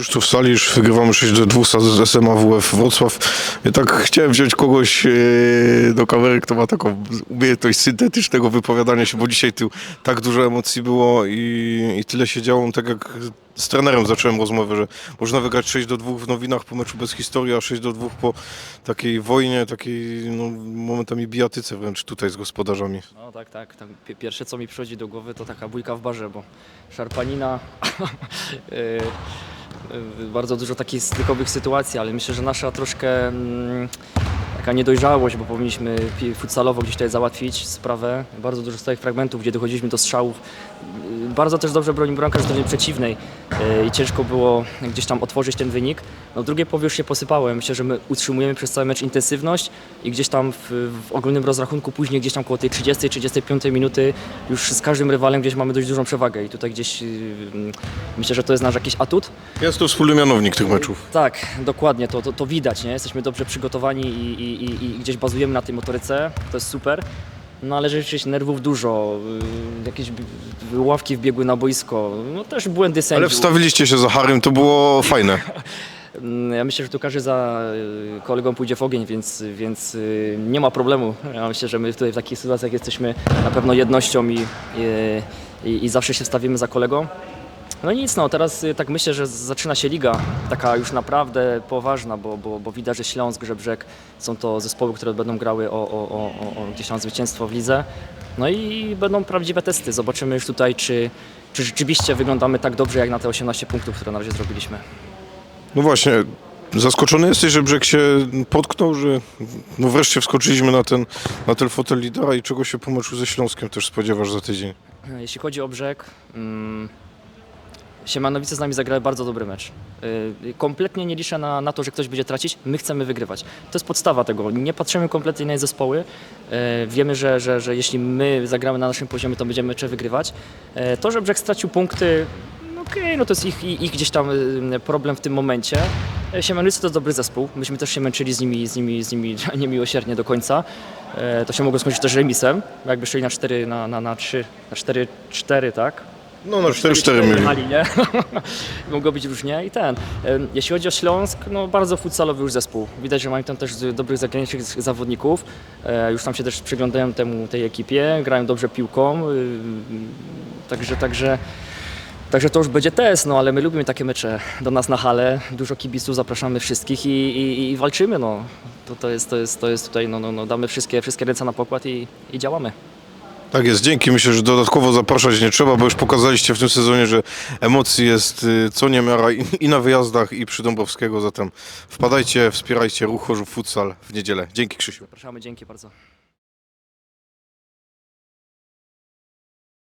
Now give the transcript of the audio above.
Krzysztof Salisz, wygrywamy 6 do 2 z SMA WF Wrocław. Ja tak chciałem wziąć kogoś e, do kamery, kto ma taką umiejętność syntetycznego wypowiadania się, bo dzisiaj tu tak dużo emocji było i, i tyle się działo, tak jak z trenerem zacząłem rozmowę, że można wygrać 6 do 2 w nowinach po meczu bez historii, a 6 do 2 po takiej wojnie, takiej no, momentami bijatyce wręcz tutaj z gospodarzami. No tak, tak. Tam pi- pierwsze co mi przychodzi do głowy to taka bójka w barze, bo szarpanina, y, bardzo dużo takich stykowych sytuacji, ale myślę, że nasza troszkę mm, taka niedojrzałość, bo powinniśmy futsalowo gdzieś tutaj załatwić sprawę. Bardzo dużo stałych fragmentów, gdzie dochodziliśmy do strzałów. Y, Bardzo też dobrze bronił bramkarz strony przeciwnej y, i ciężko było gdzieś tam otworzyć ten wynik. No w drugiej połowie już się posypałem. Myślę, że my utrzymujemy przez cały mecz intensywność i gdzieś tam w, w ogólnym rozrachunku później gdzieś tam koło tej 30-35 minuty już z każdym rywalem gdzieś mamy dość dużą przewagę i tutaj gdzieś y, myślę, że to jest nasz jakiś atut. Jest to wspólny mianownik tych meczów. Tak, dokładnie, to, to, to widać, nie? Jesteśmy dobrze przygotowani i, i, i, i gdzieś bazujemy na tej motoryce, to jest super. No ale rzeczywiście nerwów dużo, y, jakieś ławki wbiegły na boisko, no też błędy Ale sędziów. wstawiliście się za Harym, to było fajne. Mm, Ja myślę, że tu każdy za y, kolegą pójdzie w ogień, więc, więc y, nie ma problemu. Ja myślę, że my tutaj w takich sytuacjach jesteśmy na pewno jednością i, i, i, i zawsze się stawimy za kolegą. No nic, no teraz y, tak myślę, że zaczyna się liga taka już naprawdę poważna, bo, bo, bo widać, że Śląsk, Żebrzeg są to zespoły, które będą grały o, o, o, o, o gdzieś tam zwycięstwo w lidze. No i będą prawdziwe testy. Zobaczymy już tutaj, czy, czy rzeczywiście wyglądamy tak dobrze, jak na te 18 punktów, które na razie zrobiliśmy. No właśnie, zaskoczony jesteś, że brzeg się potknął, że no wreszcie wskoczyliśmy na ten, na ten fotel lidera i czego się po meczu ze Śląskiem też spodziewasz za tydzień? Jeśli chodzi o brzeg, mm, Siemanowice z nami zagrały bardzo dobry mecz. Y, Kompletnie nie liczę na, na to, że ktoś będzie tracić. My chcemy wygrywać. To jest podstawa tego. Nie patrzymy kompletnie na zespoły. Y, Wiemy, że, że, że jeśli my zagramy na naszym poziomie, to będziemy mecze wygrywać. Y, To, że brzeg stracił punkty, no okej, no to jest ich, ich gdzieś tam problem w tym momencie. Y, Siemanowice to dobry zespół. Myśmy też się męczyli z nimi, z nimi, z nimi niemiłosiernie do końca. To się mogło skończyć też remisem, jakby szli na 4, na, na, na 3, na 4, 4, tak? No na 4-4 mieli. Jechali, nie? Mogło być różnie i ten. Jeśli chodzi o Śląsk, no bardzo futsalowy już zespół. Widać, że mają tam też z- dobrych zagranicznych z- zawodników. E, Już tam się też przyglądają temu, tej ekipie, grają dobrze piłką. y, Także, także, także to już będzie test, no ale my lubimy takie mecze do nas na hale. Dużo kibiców, zapraszamy wszystkich i, i, i walczymy, no. To, to, jest, to, jest, to jest tutaj, no, no, no damy wszystkie, wszystkie ręce na pokład i, i działamy. Tak jest, dzięki. Myślę, że dodatkowo zapraszać nie trzeba, bo już pokazaliście w tym sezonie, że emocji jest y, co niemiara i, i na wyjazdach, i przy Dąbrowskiego. Zatem wpadajcie, wspierajcie ruch Chorzów Futsal w niedzielę. Dzięki Krzysiu. Zapraszamy, dzięki bardzo.